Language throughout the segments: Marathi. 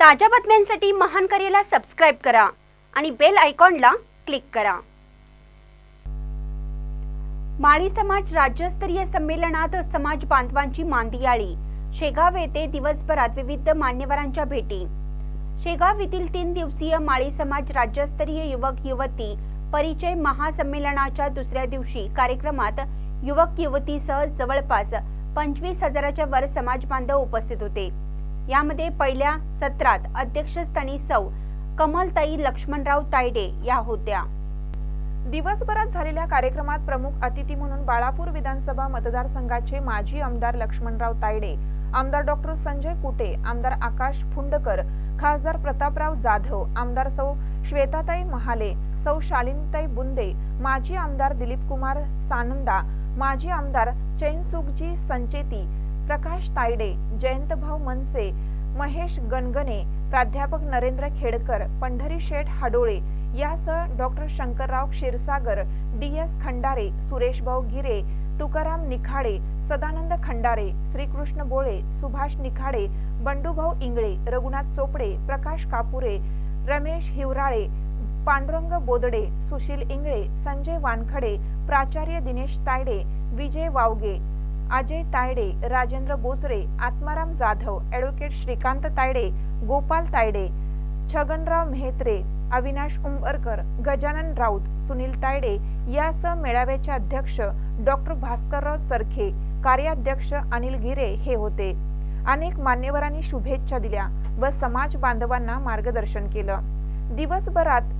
ताज्या बातम्यांसाठी महान करेला सबस्क्राईब करा आणि बेल आयकॉनला क्लिक करा. माळी समाज राज्यस्तरीय संमेलनात समाज बांधवांची मांदियाळी. शेगाव येथे दिवसभरात विविध मान्यवरांच्या भेटी. शेगाव येथील तीन दिवसीय माळी समाज राज्यस्तरीय युवक युवती परिचय महासंमेलनाच्या दुसऱ्या दिवशी कार्यक्रमात युवक युवतीसह जवळपास पंचवीस हजाराच्या वर समाज बांधव उपस्थित होते. यामध्ये पहिल्या सत्रात अध्यक्षस्थानी सौ कमलताई लक्ष्मणराव तायडे या होत्या. दिवसभरात झालेल्या कार्यक्रमात प्रमुख अतिथी म्हणून बाळापूर विधानसभा मतदारसंघाचे माजी आमदार लक्ष्मणराव तायडे आमदार डॉक्टर संजय कुटे आमदार आकाश फुंडकर खासदार प्रतापराव जाधव आमदार सौ श्वेताताई महाले सौ शालिनीताई बुंदे माजी आमदार दिलीप कुमार सानंदा माजी आमदार चैनसुखजी संचेती प्रकाश तायडे जयंतभाऊ मनसे महेश गणगणे प्राध्यापक नरेंद्र खेडकर पंढरी शेठ हाडोळे यासह doctor Shankarrao Kshirsagar D S Khandare Sureshbhau Gire Tukaram Nikhade Sadanand Khandare Shrikrishna बोळे Subhash Nikhade बंडूभाऊ Ingale Raghunath Chopde प्रकाश कापुरे रमेश हिवराळे पांडुरंग बोदडे सुशील इंगळे संजय वानखडे प्राचार्य दिनेश तायडे विजय वावगे अजय तायडे राजेंद्र बोसरे आत्माराम जाधव ॲडव्होकेट श्रीकांत तायडे गोपाल तायडे छगनराव मेहत्रे अविनाश उंबरकर गजानन राऊत सुनील तायडे यासह मेळाव्याचे अध्यक्ष डॉक्टर भास्करराव चरखे कार्याध्यक्ष अनिल गिरे हे होते. अनेक मान्यवरांनी शुभेच्छा दिल्या व समाज बांधवांना मार्गदर्शन केलं. दिवसभरात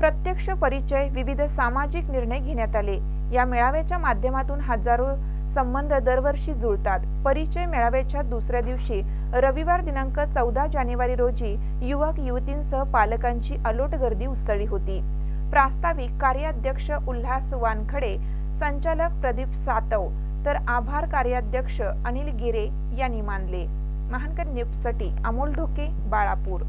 प्रत्यक्ष परिचय विविध सामाजिक निर्णय घेण्यात आले. या मेळाव्याच्या माध्यमातून हजारो संबंध दरवर्षी जुळतात. परिचय मेळाव्याच्या दुसऱ्या दिवशी रविवार दिनांक चौदा जानेवारी रोजी युवक युवतींसह पालकांची अलोट गर्दी उसळली होती. प्रास्ताविक कार्याध्यक्ष उल्हास वानखडे संचालक प्रदीप सातव तर आभार कार्याध्यक्ष अनिल गिरे यांनी मानले. महानकर न्यूजसाठी अमोल ढोके बाळापूर.